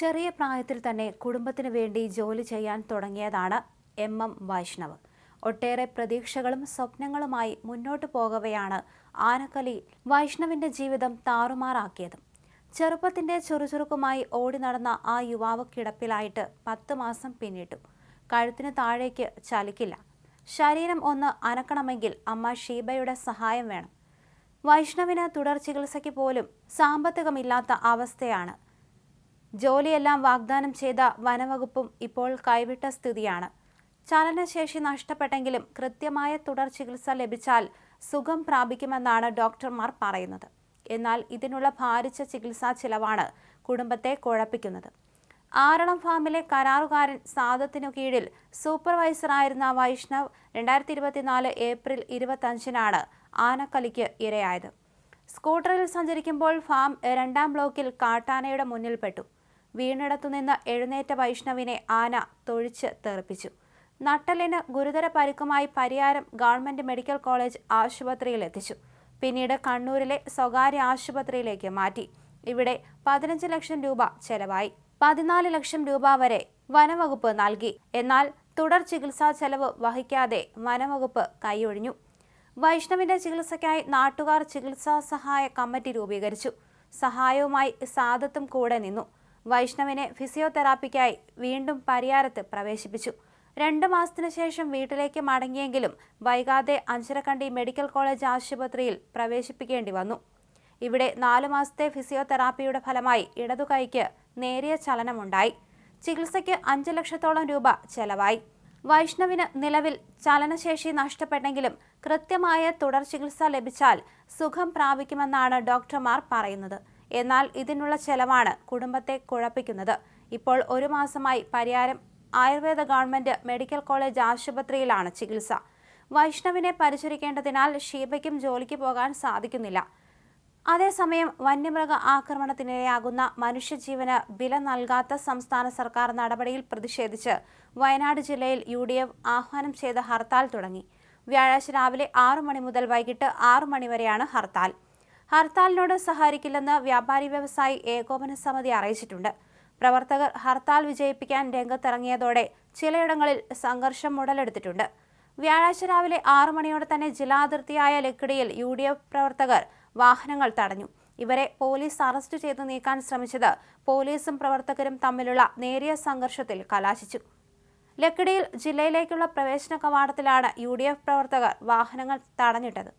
ചെറിയ പ്രായത്തിൽ തന്നെ കുടുംബത്തിന് വേണ്ടി ജോലി ചെയ്യാൻ തുടങ്ങിയതാണ് എം എം വൈഷ്ണവ്. ഒട്ടേറെ പ്രതീക്ഷകളും സ്വപ്നങ്ങളുമായി മുന്നോട്ടു പോകവെയാണ് ആനക്കലി വൈഷ്ണവിന്റെ ജീവിതം താറുമാറാക്കിയതും. ചെറുപ്പത്തിന്റെ ചുറുചുറുക്കുമായി ഓടി നടന്ന ആ യുവാവ് കിടപ്പിലായിട്ട് പത്ത് മാസം പിന്നിട്ടു. കഴുത്തിന് താഴേക്ക് ചലിക്കില്ല. ശരീരം ഒന്ന് അനക്കണമെങ്കിൽ അമ്മ ഷീബയുടെ സഹായം വേണം. വൈഷ്ണവിന് തുടർ ചികിത്സയ്ക്ക് പോലും സാമ്പത്തികമില്ലാത്ത അവസ്ഥയാണ് ജോലിയെല്ലാം വാഗ്ദാനം ചെയ്ത വനവകുപ്പും ഇപ്പോൾ കൈവിട്ട സ്ഥിതിയാണ്. ചലനശേഷി നഷ്ടപ്പെട്ടെങ്കിലും കൃത്യമായ തുടർ ചികിത്സ ലഭിച്ചാൽ സുഖം പ്രാപിക്കുമെന്നാണ് ഡോക്ടർമാർ പറയുന്നത്. എന്നാൽ ഇതിനുള്ള ഭാരിച്ച ചികിത്സാ ചിലവാണ് കുടുംബത്തെ കുഴപ്പിക്കുന്നത്. ആറളം ഫാമിലെ കരാറുകാരൻ സാദത്തിനു കീഴിൽ സൂപ്പർവൈസറായിരുന്ന വൈഷ്ണവ് രണ്ടായിരത്തി ഇരുപത്തിനാല് ഏപ്രിൽ ഇരുപത്തഞ്ചിനാണ് ആനക്കലിക്ക് ഇരയായത്. സ്കൂട്ടറിൽ സഞ്ചരിക്കുമ്പോൾ ഫാം രണ്ടാം ബ്ലോക്കിൽ കാട്ടാനയുടെ മുന്നിൽപ്പെട്ടു. വീണിടത്തുനിന്ന് എഴുന്നേറ്റ വൈഷ്ണവിനെ ആന തൊഴിച്ച് തെറിപ്പിച്ചു. നട്ടലിന് ഗുരുതര പരിക്കുമായി പരിയാരം ഗവൺമെന്റ് മെഡിക്കൽ കോളേജ് ആശുപത്രിയിൽ എത്തിച്ചു പിന്നീട് കണ്ണൂരിലെ സ്വകാര്യ ആശുപത്രിയിലേക്ക് മാറ്റി. ഇവിടെ പതിനഞ്ച് ലക്ഷം രൂപ ചെലവായി. പതിനാല് ലക്ഷം രൂപ വരെ വനവകുപ്പ് നൽകി. എന്നാൽ തുടർ ചികിത്സാ ചെലവ് വഹിക്കാതെ വനവകുപ്പ് കൈയൊഴിഞ്ഞു. വൈഷ്ണവിന്റെ ചികിത്സയ്ക്കായി നാട്ടുകാർ ചികിത്സാ സഹായ കമ്മിറ്റി രൂപീകരിച്ചു. സഹായവുമായി സാദത്തും കൂടെ നിന്നു. വൈഷ്ണവിനെ ഫിസിയോതെറാപ്പിക്കായി വീണ്ടും പരിയാരത്ത് പ്രവേശിപ്പിച്ചു. രണ്ടു മാസത്തിനു ശേഷം വീട്ടിലേക്ക് മടങ്ങിയെങ്കിലും വൈകാതെ അഞ്ചരക്കണ്ടി മെഡിക്കൽ കോളേജ് ആശുപത്രിയിൽ പ്രവേശിപ്പിക്കേണ്ടി വന്നു. ഇവിടെ നാലു മാസത്തെ ഫിസിയോതെറാപ്പിയുടെ ഫലമായി ഇടതുകൈക്ക് നേരിയ ചലനമുണ്ടായി. ചികിത്സയ്ക്ക് അഞ്ച് ലക്ഷത്തോളം രൂപ ചെലവായി. വൈഷ്ണവിന് നിലവിൽ ചലനശേഷി നഷ്ടപ്പെട്ടെങ്കിലും കൃത്യമായ തുടർ ചികിത്സ ലഭിച്ചാൽ സുഖം പ്രാപിക്കുമെന്നാണ് ഡോക്ടർമാർ പറയുന്നത്. എന്നാൽ ഇതിനുള്ള ചെലവാണ് കുടുംബത്തെ കുഴപ്പിക്കുന്നത്. ഇപ്പോൾ ഒരു മാസമായി Pariyaram ayurveda government medical college ആശുപത്രിയിലാണ് ചികിത്സ. വൈഷ്ണവിനെ പരിചരിക്കേണ്ടതിനാൽ ഷീബയ്ക്കും ജോലിക്ക് പോകാൻ സാധിക്കുന്നില്ല. അതേസമയം വന്യമൃഗ ആക്രമണത്തിനിരയാകുന്ന മനുഷ്യജീവന് വില നൽകാത്ത സംസ്ഥാന സർക്കാർ നടപടിയിൽ പ്രതിഷേധിച്ച് വയനാട് ജില്ലയിൽ യു ഡി എഫ് ആഹ്വാനം ചെയ്ത ഹർത്താൽ തുടങ്ങി. വ്യാഴാഴ്ച രാവിലെ ആറു മണി മുതൽ വൈകിട്ട് ആറു മണിവരെയാണ് ഹർത്താൽ. ഹർത്താലിനോട് സഹകരിക്കില്ലെന്ന് വ്യാപാരി വ്യവസായി ഏകോപന സമിതി അറിയിച്ചിട്ടുണ്ട്. പ്രവർത്തകർ ഹർത്താൽ വിജയിപ്പിക്കാൻ രംഗത്തിറങ്ങിയതോടെ ചിലയിടങ്ങളിൽ സംഘർഷം ഉടലെടുത്തിട്ടുണ്ട്. വ്യാഴാഴ്ച രാവിലെ ആറു മണിയോടെ തന്നെ ജില്ലാതിർത്തിയായ ലക്കിടിയിൽ യു ഡി എഫ് പ്രവർത്തകർ വാഹനങ്ങൾ തടഞ്ഞു. ഇവരെ പോലീസ് അറസ്റ്റ് ചെയ്ത് നീക്കാൻ ശ്രമിച്ചത് പോലീസും പ്രവർത്തകരും തമ്മിലുള്ള നേരിയ സംഘർഷത്തിൽ കലാശിച്ചു. ലക്കിടിയിൽ ജില്ലയിലേക്കുള്ള പ്രവേശന കവാടത്തിലാണ് യു ഡി എഫ് പ്രവർത്തകർ വാഹനങ്ങൾ തടഞ്ഞിട്ടത്.